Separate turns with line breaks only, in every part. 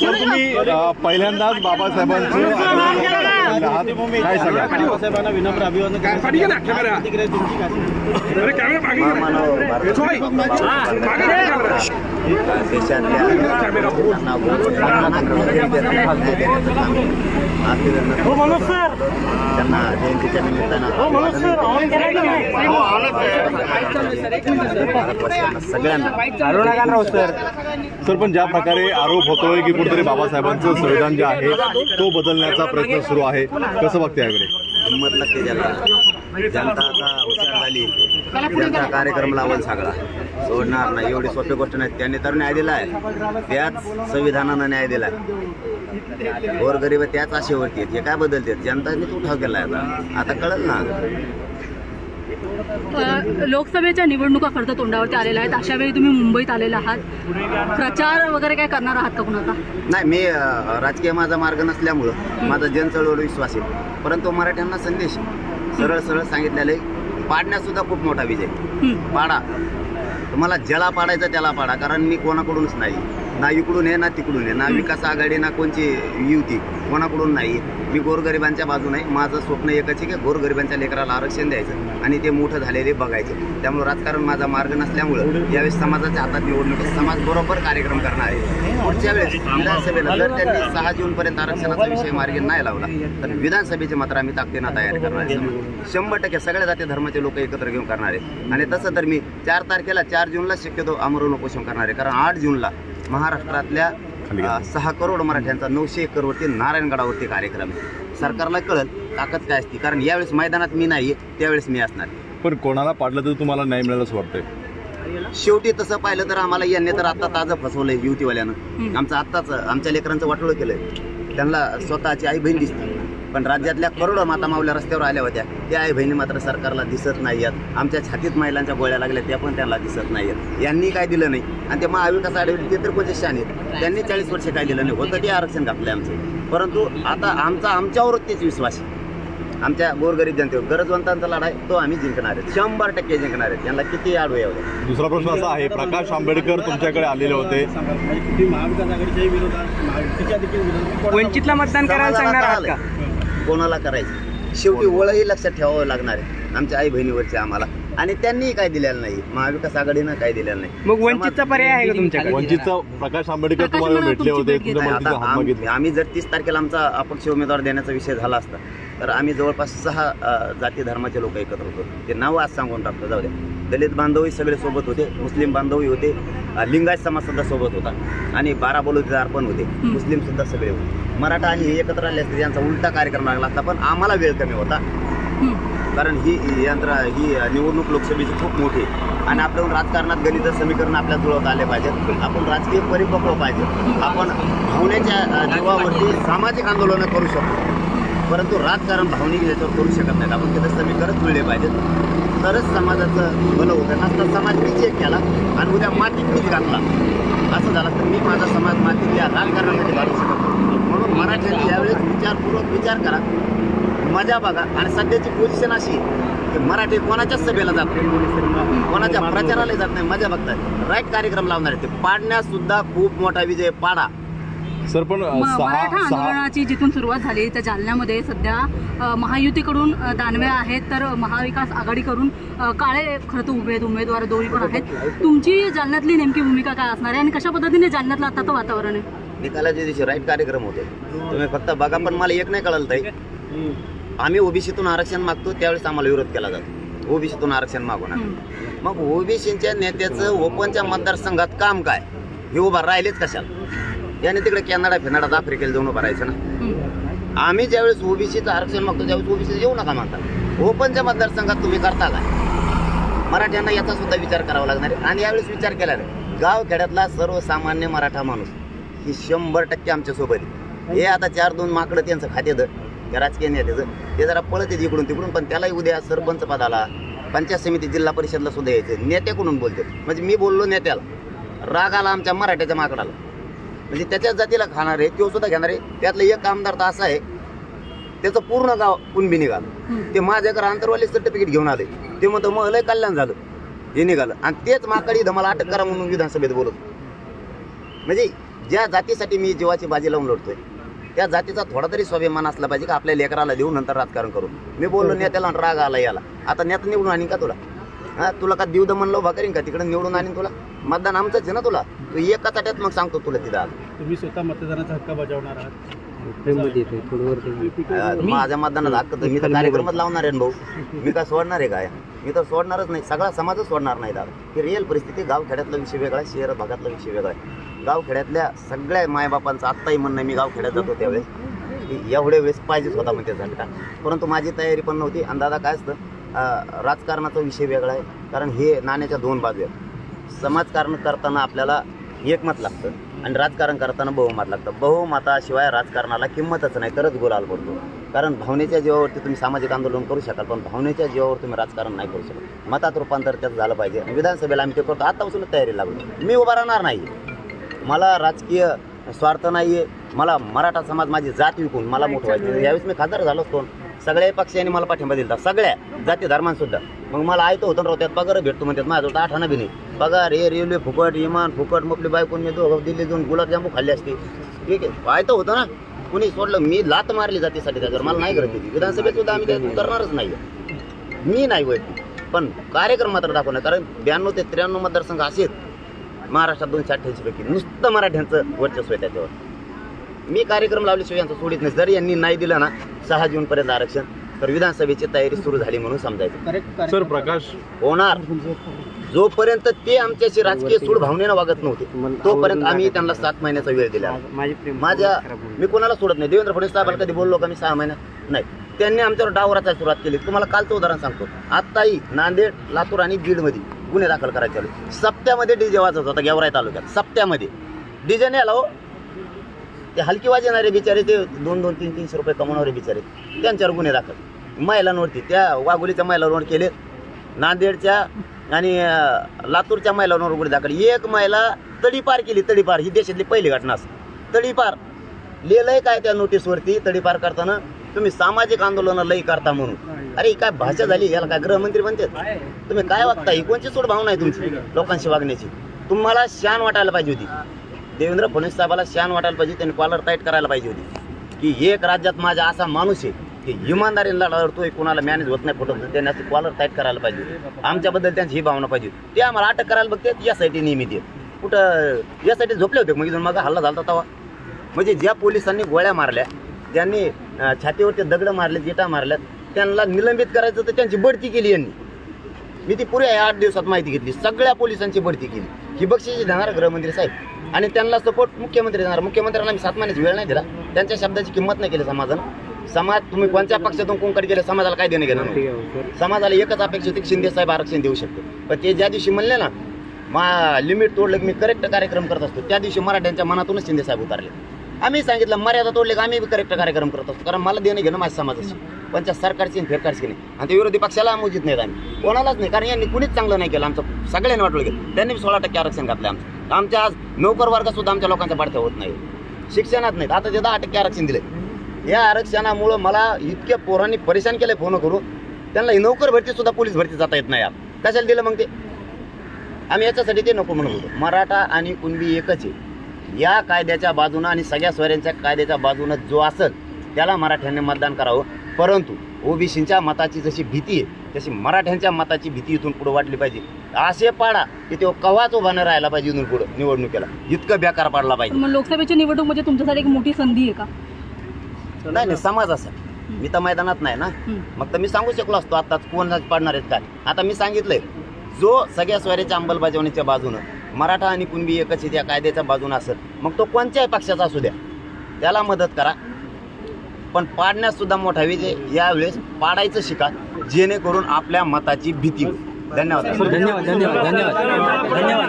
तुम्ही पहिल्यांदाच बाबासाहेबांचं. काय सांगा
बाबासाहेबांना विनम्र अभिवादन
काय कॅमेरा. कॅमेरा बोल.
त्यांना जयंतीच्या निमित्तानं सगळ्यांना.
सर. पण ज्या प्रकारे आरोप होतोय की कुठेतरी बाबासाहेबांचं संविधान जे आहे तो बदलण्याचा प्रयत्न सुरू आहे. कसं बघते याकडे?
हिंमत लागते ज्याला जनता आता हुशार झाली जनता कार्यक्रम लावल सगळा. सोडणार नाही. एवढी सोपी गोष्ट नाही. त्यांनी तर न्याय दिलाय. त्याच संविधानानं न्याय दिलाय. गोरगरीब त्याच आशेवरती आहेत. हे काय बदलते? जनताने उठाव केलाय आता. आता कळल ना.
लोकसभेच्या निवडणुका खरं तर तोंडावरती आलेल्या आहेत. अशा वेळी तुम्ही मुंबईत आलेला आहात. प्रचार वगैरे काय करणार आहात का कुणाचा?
नाही मी राजकीय माझा मार्ग नसल्यामुळं माझा जनचळवळ विश्वास आहे. परंतु मराठ्यांना संदेश. सरळ सरळ सांगितलेलं आहे पाडण्यात सुद्धा खूप मोठा विजय. पाडा. तुम्हाला ज्याला पाडायचं त्याला पाडा कारण मी कोणाकडूनच नाही. ना इकडून आहे ना तिकडून आहे. ना विकास आघाडी ना कोणची युती. कोणाकडून नाही. मी गोरगरिबांच्या बाजून आहे माझं स्वप्न एकच आहे की गोरगरिबांच्या लेकराला आरक्षण द्यायचं आणि ते मोठं झालेले बघायचे. त्यामुळे राजकारण माझा मार्ग नसल्यामुळं यावेळेस समाजाच्या हातात निवडणूक. समाज बरोबर कार्यक्रम करणार आहे. पुढच्या वेळेस विधानसभेला जर त्यांनी सहा जूनपर्यंत आरक्षणाचा विषय मार्गी नाही लावला तर विधानसभेचे मात्र आम्ही ताकदीनं तयारी करणार आहे. शंभर टक्के सगळ्या जाती धर्माचे लोक एकत्र घेऊन करणार आहे. आणि तसं तर मी चार तारखेला चार जूनला शक्यतो आमरण उपोषण करणार आहे. कारण आठ जूनला महाराष्ट्रातल्या सहा करोड मराठ्यांचा नऊशे एकरवरती नारायणगडावरती कार्यक्रम आहे. सरकारला कळल ताकद काय असते. कारण यावेळेस मैदानात मी नाही त्यावेळेस मी असणार.
पण कोणाला पाडलं तर तुम्हाला न्याय मिळेल असं वाटतंय.
शेवटी तसं पाहिलं तर आम्हाला यांनी तर आता ताजं फसवलंय युतीवाल्यानं. आमचं आत्ताच आमच्या लेकरांचं वाटोळं केलंय. त्यांना स्वतःची आई बहीण दिसते. पण राज्यातल्या करोडो माता मावल्या रस्त्यावर आल्या होत्या. त्या आई बहिणी मात्र सरकारला दिसत नाही आहेत. आमच्या छातीत महिलांच्या गोळ्या लागल्या त्या पण त्यांना दिसत नाही आहेत. यांनी काय दिलं नाही? आणि ते महाविकास आघाडी ते तर कोणते शान आहेत? त्यांनी चाळीस वर्ष काय दिलं नाही? होतं ते आरक्षण घातलंय आमचं. परंतु आता आमचा आमच्यावरच तेच विश्वास आहे. आमच्या गोरगरीब जनतेवर गरजवंतांचा लढा आहे तो आम्ही जिंकणार आहे शंभर टक्के जिंकणार आहेत. त्यांना किती आडू यावं
दुसरा प्रश्न असा आहे प्रकाश आंबेडकर तुमच्याकडे आलेले होते.
म्हणजे
वंचितला मतदान करायला सांगणार आहात का?
कोणाला करायचं? शेवटी ओळही लक्षात ठेवावं लागणार आहे. आमच्या आई बहिणीवरचे आम्हाला. आणि त्यांनी काय दिलेलं नाही. महाविकास आघाडीनं काय दिलेलं नाही.
मग वंचितचा पर्याय आहे का तुमच्याकडे?
वंचितचा प्रकाश आंबेडकर तुम्हाला भेटले होते
आता आम- आम्ही जर तीस तारखेला आमचा अपक्ष उमेदवार देण्याचा विषय झाला असता तर आम्ही जवळपास सहा अ, जाती धर्माचे लोक एकत्र होतो. ते नाव आज सांगून टाकतो. जाऊ द्या. दलित बांधवही सगळे सोबत होते मुस्लिम बांधवही होते लिंगायत समाज सुद्धा सोबत होता. आणि बारा बलुतेदार पण होते मुस्लिम सुद्धा सगळे होते. मराठा आणि हे एकत्र आले असते यांचा उलटा कार्यक्रम लागला असता पण आम्हाला वेळ कमी होता. कारण ही यंत्र ही निवडणूक लोकसभेची खूप मोठी. आणि आपल्याला राजकारणात गणित समीकरण आपल्या जुळवत आले पाहिजेत. आपण राजकीय परिपक्व पाहिजे. आपण भावनेच्या जीवावरती सामाजिक आंदोलनं करू शकतो. परंतु राजकारण भावनिक याच्यावर करू शकत नाहीत. आपण तिथे समीकरण जुळले पाहिजेत. तरच समाजाचं भलं होतं. नसता समाज मीच एक केला आणि उद्या मातीत मीच घातला. असं झालं तर मी माझा समाज मातीत या राजकारणासाठी घालू शकतो म्हणून मराठ्यांनी यावेळेस विचारपूर्वक विचार करा. मजा बघा. आणि सध्याची पोझिशन अशी की मराठी कोणाच्याच सभेला जात नाही. कोणाच्या प्रचाराला जात नाही. मजा बघतात राईट कार्यक्रम लावणार आहे ते. पाडण्यासुद्धा खूप मोठा विजय पाडा.
सर पण
मराठा आंदोलनाची जिथून सुरुवात झाली त्या जालन्यामध्ये सध्या महायुतीकडून दानवे आहेत तर महाविकास आघाडीकडून काळे खरं तर उभे आहेत उमेदवार दोन्ही पण आहेत. तुमची जालन्यातली नेमकी भूमिका काय असणार आहे आणि कशा पद्धतीने जालन्यातलं आताचं वातावरण आहे?
निकालाच्या दिवशी राईट कार्यक्रम होते. तुम्ही फक्त बघा पण मला एक नाही कळलं ताई. आम्ही ओबीसीतून आरक्षण मागतो त्यावेळेस आम्हाला विरोध केला जातो. ओबीसीतून आरक्षण मागवणार मग ओबीसीच्या नेत्याचं ओपनच्या मतदारसंघात काम काय? हे उभा राहिलेच कशाला? याने तिकडे कॅनडा फिनाडात आफ्रिकेला जाऊन भरायचं ना. आम्ही ज्यावेळेस ओबीसीचं आरक्षण मागतो त्यावेळेस ओबीसी येऊ नका म्हणता ओपनच्या मतदारसंघात तुम्ही करता काय? मराठ्यांना याचा सुद्धा विचार करावा लागणार आहे. आणि यावेळेस विचार केला गाव खेड्यातला सर्वसामान्य मराठा माणूस ही शंभर टक्के आमच्यासोबत आहे. हे आता चार दोन माकडं त्यांचं खात्यात त्या राजकीय नेत्याचं ते जरा पळत येते इकडून तिकडून पण त्यालाही उद्या सरपंच पदाला पंचायत समिती जिल्हा परिषदला सुद्धा यायचं नेत्याकडून बोलते म्हणजे मी बोललो नेत्याला. राग आला आमच्या मराठ्याच्या माकडाला. म्हणजे त्याच्याच जातीला खाणार आहे तो सुद्धा घेणार. आहे त्यातलं एक आमदार तर असा आहे त्याचं पूर्ण गाव कुणबी निघालं. ते माझ्याकडे आंतरवाली सर्टिफिकेट घेऊन आले. ते म्हणतं मग लय कल्याण झालं. हे निघालं. आणि तेच माकडी इथं मला अटक करा म्हणून विधानसभेत बोलत म्हणजे ज्या जातीसाठी मी जीवाची बाजी लावून लढतोय त्या जातीचा थोडा तरी स्वाभिमान असला पाहिजे का आपल्या लेकराला देऊ नंतर राजकारण करू मी बोललो नेत्याला राग आला याला. आता नेता निवडून आणीन का तुला? हा तुला का देऊ दमन उभा करीन का? तिकडे निवडून आणीन तुला. मतदान आमचंच आहे ना तुला? तू एका ताट्यात मग सांगतो तुला तिथं आज
तुम्ही स्वतः मतदानाचा हक्क बजावणार आहात.
अं, माझ्या मतदानाचा हक्क तर मी तर कार्यक्रमात लावणार आहे ना भाऊ. मी काय सोडणार आहे काय? मी तर सोडणारच नाही. सगळा समाजच सोडणार नाही दादा. ही रिअल परिस्थिती गावखेड्यातला विषय वेगळा आहे. शहर भागातला विषय वेगळा आहे. गावखेड्यातल्या सगळ्या मायबापांचं आत्ताही म्हणणं मी गावखेड्यात जातो त्यावेळेस. की एवढे वेळेस पाहिजेच होता म्हणजे झालं का परंतु माझी तयारी पण नव्हती. आणि दादा काय असतं? राजकारणाचा विषय वेगळा आहे. कारण हे नाण्याच्या दोन बाजू आहेत. समाजकारण करताना आपल्याला एकमत लागतं आणि राजकारण करताना बहुमत लागतं. बहुमताशिवाय राजकारणाला किंमतच नाही. तरच गुलाल पडतो. कारण भावनेच्या जीवावरती तुम्ही सामाजिक आंदोलन करू शकाल पण भावनेच्या जीवावर तुम्ही राजकारण नाही करू शकत. मतात रूपांतर त्याचं झालं पाहिजे. आणि विधानसभेला आम्ही ते करतो. आतापासूनच तयारी लागलो मी उभा राहणार नाही. मला राजकीय स्वार्थ नाही आहे मला मराठा समाज माझी जात विकून मला मोठं व्हायचं. यावेळेस मी खासदार झालोच कोण? सगळ्या पक्षांनी मला पाठिंबा दिला सगळ्या जाती धर्मांसुद्धा मग मला आयतो होतं राहतो त्यात पगार भेटतो म्हणतात. माझ्याजवळ आठ आणा बी नाही. पगार हे रेल्वे फुकट विमान फुकट मपली बायकून मी दोघं दिल्ली जाऊन गुलाबजामू खाल्ले असते. ठीक आहे. ऐकतो होतं ना. कुणी सोडलं मी लात मारली जातीसाठी त्याच्यावर. मला नाही करत होती विधानसभेत सुद्धा आम्ही त्यात उतरणारच नाही मी नाही वैयक्तिक. पण कार्यक्रम मात्र दाखवणार कारण ब्याण्णव ते त्र्याण्णव मतदारसंघ असेच महाराष्ट्रात दोनशे अठ्ठ्याऐंशी पैकी. नुसतं मराठ्यांचं वर्चस्व आहे त्याच्यावर. मी कार्यक्रम लावल्याशिवाय यांचं सोडित नाही. जर यांनी नाही दिलं ना सहा जूनपर्यंत आरक्षण तर विधानसभेची तयारी सुरू झाली म्हणून समजायचं.
Correct
sir Prakash.
होणार. जोपर्यंत ते आमच्याशी राजकीय सूड भावनेनं वागत नव्हते तोपर्यंत आम्ही त्यांना सात महिन्याचा वेळ दिला.
माझी प्रेम
माझ्या मी कोणाला सोडत नाही. देवेंद्र फडणवीस साहेबांना कधी बोललो का मी सहा महिन्यात नाही. त्यांनी आमच्यावर डाव रचायला सुरुवात केली. तुम्हाला कालचं उदाहरण सांगतो. आत्ताही नांदेड लातूर आणि बीडमध्ये गुन्हे दाखल करायचे सप्त्यामध्ये डीजे वाजत होता गेवराई तालुक्यात. सप्त्यामध्ये. डीजे नाही आला ते हलकी वाजवणारे बिचारे ते दोन दोन तीन तीनशे रुपये कमवणारे बिचारे. त्यांच्यावर गुन्हे दाखल. महिलांवरती त्या वाघोलीच्या महिलांवर केले. नांदेडच्या आणि लातूरच्या महिलांवर गुन्हे दाखल. एक महिला तडीपार केली. तडीपार ही देशातली पहिली घटना असते तडीपार. लिहिलंय काय त्या नोटीसवरती? तडीपार करताना तुम्ही सामाजिक आंदोलन लई करता म्हणून. अरे काय भाषा झाली? याला काय गृहमंत्री म्हणते तुम्ही काय वागता ही कोणची सोड भावना आहे तुमची? लोकांशी वागण्याची. तुम्हाला शान वाटायला पाहिजे होती. देवेंद्र फडणवीस साहेबाला शान वाटायला पाहिजे त्यांनी कॉलर टाईट करायला पाहिजे होती. की एक राज्यात माझा असा माणूस आहे की इमानदारीला लढतोय कोणाला मॅनेज होत नाही फोटो त्यांनी असं कॉलर टाईट करायला पाहिजे होती. आमच्याबद्दल त्यांची ही भावना पाहिजे होती. ते आम्हाला अटक करायला बघते यासाठी नियमित आहे कुठं यासाठी झोपले होते मग इथून मग हल्ला झाला तवा म्हणजे ज्या पोलिसांनी गोळ्या मारल्या ज्यांनी छातीवरती दगड मारले जेटा मारल्यात त्यांना निलंबित करायचं तर त्यांची बढती केली यांनी. मी ती पुऱ्या आठ दिवसात माहिती घेतली. सगळ्या पोलिसांची बढती केली. ही बक्षीस देणार गृहमंत्री साहेब. आणि त्यांना सपोर्ट मुख्यमंत्री देणार. मुख्यमंत्र्यांना मी सात महिन्याची वेळ नाही दिला. त्यांच्या शब्दाची किंमत नाही केली समाजानं. समाज तुम्ही कोणत्या पक्षातून कोणकडे गेले समाजाला काय देणं घेणं समाजाला एकच अपेक्षा होती की शिंदे साहेब आरक्षण देऊ शकतो पण ते ज्या दिवशी म्हणले ना मा लिमिट तोडलं की मी करेक्ट कार्यक्रम करत असतो. त्या दिवशी मराठ्यांच्या मनातूनच शिंदे साहेब उतारले. आम्ही सांगितलं मर्यादा तोडले की आम्ही करेक्ट कार्यक्रम करत असतो. कारण मला देणं घेणं माझ्या समाजाशी. पण त्या सरकारची फेरकारची नाही. आणि ते विरोधी पक्षाला आमोजित नाहीत आम्ही. कोणालाच नाही. कारण यांनी कुणीच चांगलं नाही केलं. आमचं सगळ्यांनी वाटलं गेलं त्यांनी बी सोळा टक्के आरक्षण घातलं आमचं. आमच्या आज नोकर वर्ग सुद्धा आमच्या लोकांच्या पाडत्या होत नाही. शिक्षणात नाहीत. आता ते दहा टक्के आरक्षण दिले. या आरक्षणामुळं मला इतक्या पोरांनी परेशान केलंय फोन करून. त्यांना ही नोकर भरती सुद्धा पोलीस भरती जाता येत नाही. यार कशाला दिलं मग ते? आम्ही याच्यासाठी ते नको म्हणत होतो. मराठा आणि कुणबी एकच आहे. या कायद्याच्या बाजूनं आणि सगळ्या स्वऱ्यांच्या कायद्याच्या बाजूनं जो असेल त्याला मराठ्यांनी मतदान करावं. परंतु ओबीसींच्या मताची जशी भीती आहे तशी मराठ्यांच्या मताची भीती इथून पुढे वाटली पाहिजे. असे पाडा की तो कवाच उभा नाही राहायला पाहिजे इथून पुढे निवडणुकीला. इतकं बेकार पाडला पाहिजे.
मग लोकसभेची निवडणूक म्हणजे तुमच्यासाठी एक मोठी संधी आहे का?
नाही नाही समाज असा मी तर मैदानात नाही ना. मग तर मी सांगू शकलो असतो आताच कोण पाडणार आहेत काय? आता मी सांगितलंय जो सगळ्या स्वराच्या अंमलबजावणीच्या बाजूनं मराठा आणि कुणबी एकच त्या कायद्याच्या बाजूनं असेल मग तो कोणत्याही पक्षाचा असू द्या. त्याला मदत करा. पण पाडण्यास सुद्धा मोठा विजय यावेळेस पाडायचं शिका. जेणेकरून आपल्या मताची भीती होईल. धन्यवाद.
धन्यवाद धन्यवाद धन्यवाद. धन्यवाद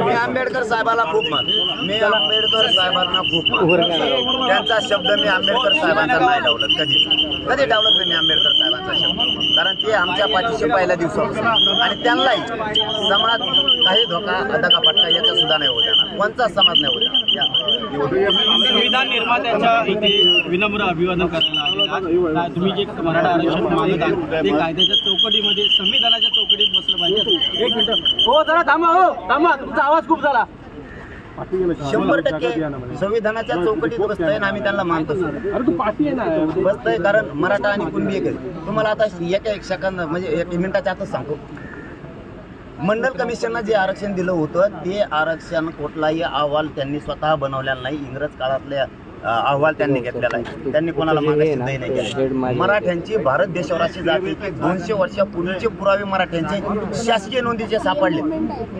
मी आंबेडकर साहेबाला खूप मानतो. मी आंबेडकर साहेबांना खूप मानतो. त्यांचा शब्द मी आंबेडकर साहेबांचा नाही डावलत कधी कधी डावलत नाही मी आंबेडकर साहेबांचा शब्द? कारण ते आमच्या पाठीशी पहिल्या दिवसापासून आणि त्यांनाही समाज काही धोका धक्कापटका याचा सुद्धा नाही होत्या येणार कोणताच समाज नाही होत्या
संविधान निर्मात्याच्या इथे विनम्र अभिवादन करायला तुम्ही जे मराठा आरक्षण मागत आहात ते कायद्याच्या चौकटीमध्ये संविधानाच्या चौकटीत बसलं पाहिजे. एक मिनिट. हो जरा थांबा हो. थांबा. तुमचा आवाज खूप झाला.
शंभर टक्के संविधानाच्या चौकटीत बसतंय आणि आम्ही त्यांना मानतो. बसतंय कारण मराठा आणि कुणबी एक. तुम्हाला आता एका एक सेकंद म्हणजे एक मिनिटाच्या आतच सांगतो. मंडल कमिशननं जे आरक्षण दिलं होतं ते आरक्षण कुठलाही अहवाल त्यांनी स्वतः बनवलेला नाही. इंग्रज काळातले अ, अहवाल त्यांनी घेतलेला आहे. त्यांनी कोणाला नाही. मराठ्यांची भारत देशावर अशी जाते की दोनशे वर्षापूर्वीचे पुरावे मराठ्यांचे शासकीय नोंदीचे सापडले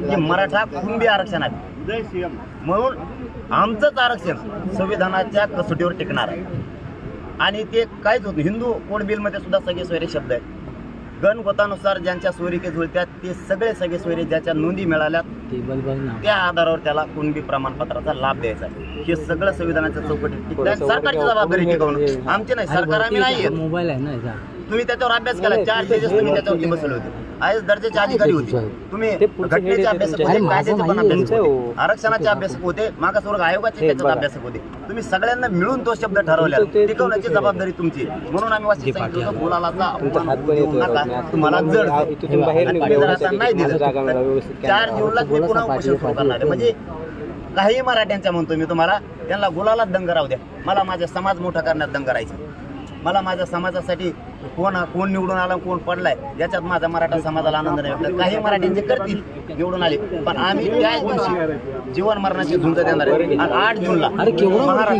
की मराठा कुणबी आरक्षण आहे. म्हणून आमचंच आरक्षण संविधानाच्या कसोटीवर टिकणार आहे. आणि ते काहीच होत नाही. हिंदू कोड बिलमध्ये सुद्धा सगळे सोयरे शब्द आहेत. गणगोतानुसार ज्यांच्या सोयरिके जुळत्यात ते सगळे सगळे सोयरे ज्याच्या नोंदी मिळाल्या त्या आधारावर त्याला कुणबी प्रमाणपत्राचा लाभ द्यायचा हे सगळं संविधानाच्या चौकटीत सरकारची जबाबदारी टिकवणं. आमची नाही सरकार आम्ही नाही.
मोबाईल आहे ना
तुम्ही त्याच्यावर अभ्यास केला चार पेजेस तुम्ही त्याच्यावरती बसवले होते आय दर्जाचे अधिकारी होते तुम्ही
ते
घटनेचे अभ्यासक. होते कायद्याचे पण अभ्यासक होते
हो.
आरक्षणाचे अभ्यासक होते मागासवर्ग आयोगाचे त्याच्यात. अभ्यासक होते तुम्ही सगळ्यांना मिळून तो शब्द ठरवला
ते-
टिकवण्याची जबाबदारी तुमची. म्हणून आम्ही वाचित सांगितलं
येतोय
नका. तुम्हाला जड जर आता नाही दिलं चार. जूनला मी
बोला
पुन्हा उपोषण सुरू. करणार म्हणजे काही मराठ्यांच्या म्हणतो मी तुम्हाला त्यांना गुलालात दंग राहू द्या मला माझा समाज मोठा करण्यात दंग राहायचा मला माझ्या समाजासाठी कोण कोण निवडून आला कोण पडलाय याच्यात माझा मराठा समाजाला आनंद नाही वाटत काही मराठ्यांचे करतील निवडून आले पण आम्ही त्याच दिवशी जीवन मरणाची झुंज देणार आहे आणि आठ जूनला मराठा.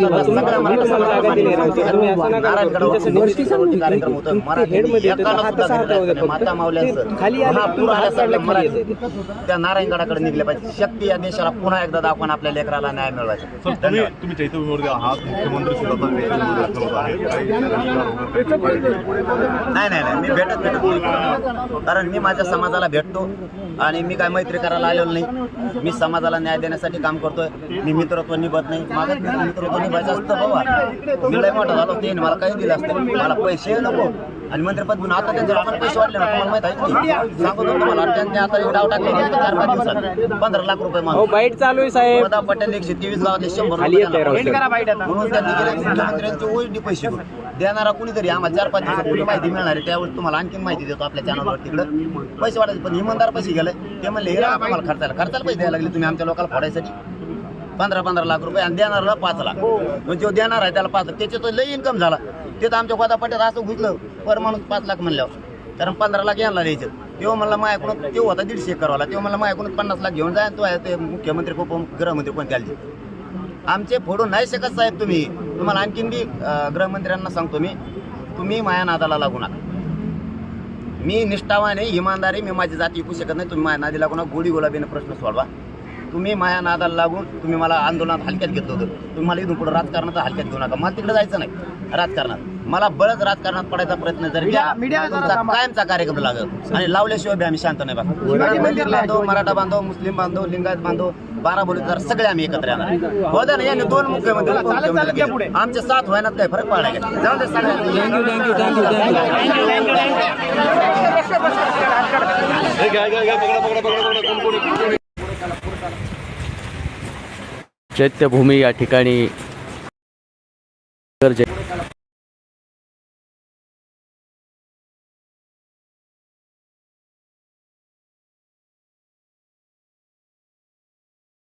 नारायणगडावर
वरती
कार्यक्रम होतो मराठी. एकाला सुद्धा. माता मावल्यांचं महापूर आल्यासारखं मराठी. त्या नारायणगडाकडे निघले पाहिजे शक्ती या देशाला पुन्हा एकदा दाखवून आपल्या लेकराला न्याय मिळवायचा
तुम्ही आहात मुख्यमंत्री सुद्धा
नाही नाही नाही मी भेटत भेटत नाही. कारण मी माझ्या समाजाला भेटतो आणि मी काय मैत्री करायला आलेलो नाही. मी समाजाला न्याय देण्यासाठी काम करतोय. मी मित्रत्व निभत नाही. माझं मित्रत्व निभायचं असतं बाबा. मी लय मोठा झालो ते मला काही दिलं असतं. मला पैसे नको. आणि मंत्रिपद घेऊन आता त्यांचे लोकांना पैसे वाढले ना तुम्हाला माहीत आहे की? सांगतो तुम्हाला त्यांनी आता एक डाव टाकले चार पाच दिवसात. पंधरा लाख रुपये
हो
मागून
बाईट चालू आहे साहेब.
प्रताप पटेल एकशे तेवीस गावातले शंभर. म्हणून त्यांनी. गेले मुख्यमंत्र्यांचे पैसे. देणारा कुणीतरी आम्हाला चार पाच दिवसात कुणी माहिती मिळणार आहे त्यावेळेस तुम्हाला आणखीन माहिती देतो आपल्या चॅनलवर तिकडं पैसे वाटायचे पण इमानदार पैसे गेले. ते म्हणले हे आम्हाला खर्चाला खर्चाला पैसे द्यायला लागले तुम्ही आमच्या लोकांना फोडायसाठी. पंधरा पंधरा लाख रुपये आणि देणाऱ्याला पाच लाख. म्हणजे जो देणार आहे त्याला पाच लाख. त्याचे तर लई इन्कम झाला. ते तर आमच्या गोदापाट्यात असं घुसलं पर माणूस पाच लाख म्हणल्यावर. कारण पंधरा लाख यांना द्यायचं. तेव्हा म्हणला माझ्याकडून तेव्हा होता दीडशे एकरवाला तेव्हा मला माझ्याकडून पन्नास लाख घेऊन जाय तो आहे ते मुख्यमंत्री कोण गृहमंत्री कोण त्याला आमचे फोडून नाही शकत साहेब तुम्ही. तुम्हाला आणखीन बी गृहमंत्र्यांना सांगतो मी तुम्ही माया नादाला लागू नका. मी निष्ठावाने इमानदारी मी माझी जाती विकू शकत नाही तुम्ही माया नादी लागू नका. गोडी गुलाबीने प्रश्न सोडवा. तुम्ही माया नादाला लागून तुम्ही मला आंदोलनात हलक्यात घेतलं होतं. तुम्ही मला इथून पुढे राजकारणात हलक्यात घेऊ नका. मला तिकडे जायचं नाही राजकारणात. मला बळच राजकारणात पडायचा प्रयत्न जर केला तुमचा कायमचा कार्यक्रम लागेल. आणि लावल्याशिवाय आम्ही शांत नाही बघा. बांधव मराठा बांधव मुस्लिम बांधव लिंगायत बांधव बारा बोलीदार सगळे आम्ही एकत्र येणार. हो ना यांनी दोन मुख्यमंत्री. आमचे सात व्हायनात काय फरक पडला जाऊ दे सगळ्यांना
हे?
चैत्यभूमी या ठिकाणी